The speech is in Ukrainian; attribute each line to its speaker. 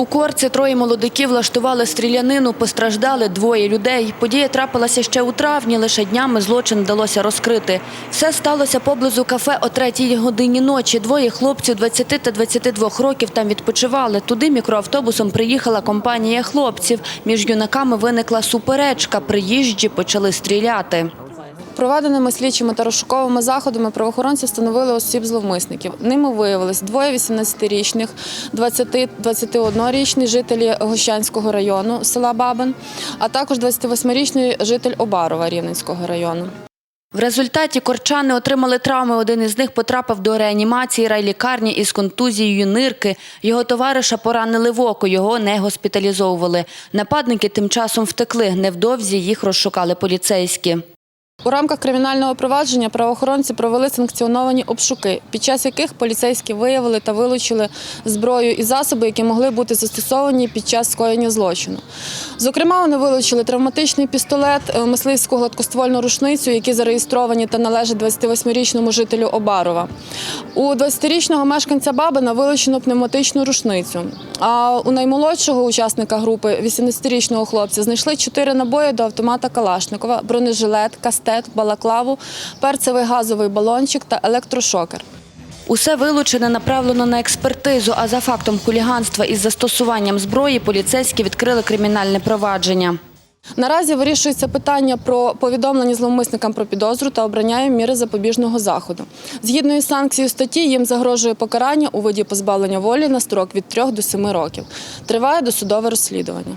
Speaker 1: У Корці троє молодиків влаштували стрілянину, постраждали двоє людей. Подія трапилася ще у травні, лише днями злочин вдалося розкрити. Все сталося поблизу кафе о третій годині ночі. Двоє хлопців 20 та 22 років там відпочивали. Туди мікроавтобусом приїхала компанія хлопців. Між юнаками виникла суперечка. Приїжджі почали стріляти.
Speaker 2: Проведеними слідчими та розшуковими заходами правоохоронці встановили осіб зловмисників. Ними виявилось двоє 18-річних, 20-21-річний жителі Гощанського району села Бабин, а також 28-річний житель Обарова Рівненського району.
Speaker 1: В результаті корчани отримали травми. Один із них потрапив до реанімації райлікарні із контузією нирки. Його товариша поранили в око, його не госпіталізовували. Нападники тим часом втекли. Невдовзі їх розшукали поліцейські.
Speaker 2: У рамках кримінального провадження правоохоронці провели санкціоновані обшуки, під час яких поліцейські виявили та вилучили зброю і засоби, які могли бути застосовані під час скоєння злочину. Зокрема, вони вилучили травматичний пістолет, е, мисливську гладкоствольну рушницю, які зареєстровані та належать 28-річному жителю Обарова. У 20-річного мешканця Бабина вилучено пневматичну рушницю. А у наймолодшого учасника групи, 18-річного хлопця, знайшли чотири набої до автомата Калашникова, бронежилет, кастет, балаклаву, перцевий газовий балончик та електрошокер.
Speaker 1: Усе вилучене направлено на експертизу, а за фактом хуліганства із застосуванням зброї поліцейські відкрили кримінальне провадження.
Speaker 2: Наразі вирішується питання про повідомлення зловмисникам про підозру та обрання їм міри запобіжного заходу. Згідно із санкцією статті, їм загрожує покарання у виді позбавлення волі на строк від 3 до 7 років. Триває досудове розслідування.